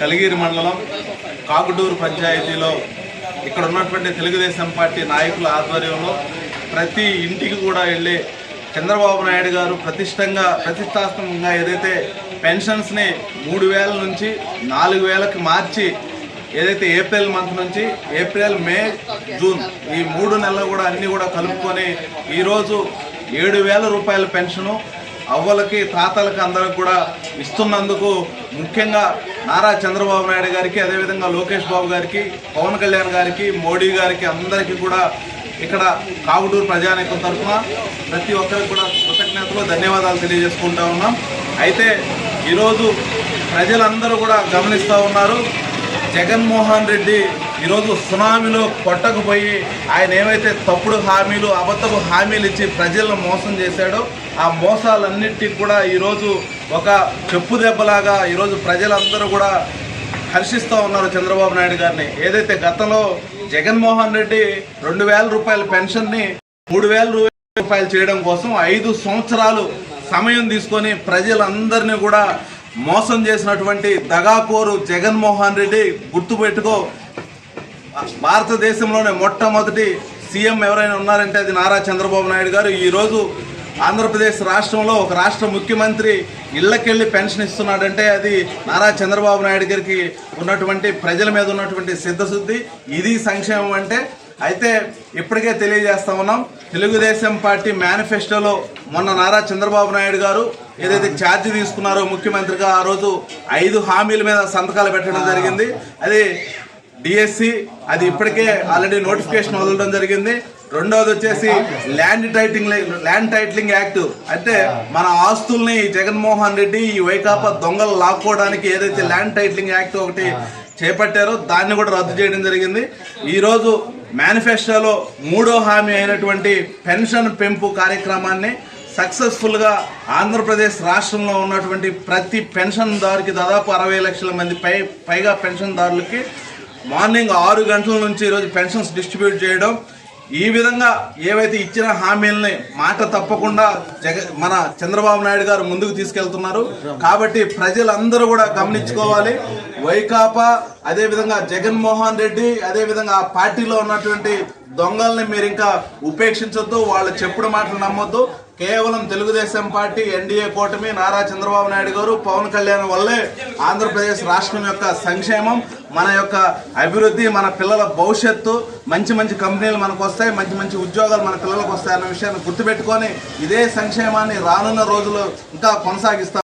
కలిగిరి మండలం కాకుటూరు పంచాయతీలో ఇక్కడ ఉన్నటువంటి తెలుగుదేశం పార్టీ నాయకుల ఆధ్వర్యంలో ప్రతి ఇంటికి కూడా వెళ్ళి చంద్రబాబు నాయుడు గారు ప్రతిష్టంగా ప్రతిష్టాత్మకంగా ఏదైతే పెన్షన్స్ని మూడు వేల నుంచి నాలుగు వేలకు మార్చి ఏదైతే ఏప్రిల్ మంత్ నుంచి ఏప్రిల్ మే జూన్ ఈ మూడు నెలలు కూడా అన్నీ కూడా కలుపుకొని ఈరోజు ఏడు వేల రూపాయల పెన్షను అవ్వలకి తాతలకి అందరికి కూడా ఇస్తున్నందుకు ముఖ్యంగా నారా చంద్రబాబు నాయుడు గారికి అదేవిధంగా లోకేష్ బాబు గారికి పవన్ కళ్యాణ్ గారికి మోడీ గారికి అందరికీ కూడా ఇక్కడ కావుటూరు ప్రజానీకం తరఫున ప్రతి ఒక్కరికి కూడా కృతజ్ఞతలు ధన్యవాదాలు తెలియజేసుకుంటా ఉన్నాం. అయితే ఈరోజు ప్రజలందరూ కూడా గమనిస్తూ ఉన్నారు జగన్మోహన్ రెడ్డి ఈరోజు సునామీలో కొట్టకపోయి ఆయన ఏవైతే తప్పుడు హామీలు అబద్ధపు హామీలు ఇచ్చి ప్రజలను మోసం చేశాడో ఆ మోసాలన్నిటికీ కూడా ఈరోజు ఒక చెప్పు దెబ్బలాగా ఈరోజు ప్రజలందరూ కూడా హర్షిస్తూ ఉన్నారు చంద్రబాబు నాయుడు గారిని. ఏదైతే గతంలో జగన్మోహన్ రెడ్డి రెండు వేల రూపాయల పెన్షన్ని మూడు వేల రూపాయలు చేయడం కోసం ఐదు సంవత్సరాలు సమయం తీసుకొని ప్రజలందరినీ కూడా మోసం చేసినటువంటి దగాకోరు జగన్మోహన్ రెడ్డి గుర్తుపెట్టుకో భారతదేశంలోనే మొట్టమొదటి సీఎం ఎవరైనా ఉన్నారంటే అది నారా చంద్రబాబు నాయుడు గారు. ఈరోజు ఆంధ్రప్రదేశ్ రాష్ట్రంలో ఒక రాష్ట్ర ముఖ్యమంత్రి ఇళ్ళకెళ్ళి పెన్షన్ ఇస్తున్నాడంటే అది నారా చంద్రబాబు నాయుడు గారికి ఉన్నటువంటి ప్రజల మీద ఉన్నటువంటి సిద్ధశుద్ధి. ఇది సంక్షేమం అంటే అయితే ఇప్పటికే తెలియజేస్తా ఉన్నాం. తెలుగుదేశం పార్టీ మేనిఫెస్టోలో మొన్న నారా చంద్రబాబు నాయుడు గారు ఏదైతే ఛార్జ్ తీసుకున్నారో ముఖ్యమంత్రిగా ఆ రోజు ఐదు హామీల మీద సంతకాలు పెట్టడం జరిగింది. అది డిఎస్సి అది ఇప్పటికే ఆల్రెడీ నోటిఫికేషన్ వదలడం జరిగింది. రెండవది వచ్చేసి land titling land titling act. అంటే మన ఆస్తుల్ని జగన్మోహన్ రెడ్డి ఈ వైకాపా దొంగలు లాక్కోవడానికి ఏదైతే ల్యాండ్ టైటిలింగ్ యాక్ట్ ఒకటి చేపట్టారో దాన్ని కూడా రద్దు చేయడం జరిగింది. ఈరోజు మేనిఫెస్టోలో మూడో హామీ అయినటువంటి పెన్షన్ పెంపు కార్యక్రమాన్ని సక్సెస్ఫుల్గా ఆంధ్రప్రదేశ్ రాష్ట్రంలో ఉన్నటువంటి ప్రతి పెన్షన్దారుకి దాదాపు అరవై లక్షల మంది పై పైగా పెన్షన్దారులకి మార్నింగ్ ఆరు గంటల నుంచి ఈరోజు పెన్షన్స్ డిస్ట్రిబ్యూట్ చేయడం. ఈ విధంగా ఏవైతే ఇచ్చిన హామీలని మాట తప్పకుండా జగ మన చంద్రబాబు నాయుడు గారు ముందుకు తీసుకెళ్తున్నారు. కాబట్టి ప్రజలందరూ కూడా గమనించుకోవాలి. వైకాపా అదేవిధంగా జగన్మోహన్ రెడ్డి అదేవిధంగా ఆ పార్టీలో ఉన్నటువంటి దొంగల్ని మీరు ఇంకా ఉపేక్షించొద్దు. వాళ్ళు చెప్పుడు మాటలు నమ్మొద్దు. కేవలం తెలుగుదేశం పార్టీ ఎన్డీఏ కూటమి నారా చంద్రబాబు నాయుడు గారు పవన్ కళ్యాణ్ వల్లే ఆంధ్రప్రదేశ్ రాష్ట్రం యొక్క సంక్షేమం మన యొక్క అభివృద్ధి మన పిల్లల భవిష్యత్తు మంచి మంచి కంపెనీలు మనకు వస్తాయి మంచి మంచి ఉద్యోగాలు మన పిల్లలకు వస్తాయి అన్న విషయాన్ని గుర్తుపెట్టుకొని ఇదే సంక్షేమాన్ని రానున్న రోజుల్లో ఇంకా కొనసాగిస్తాం.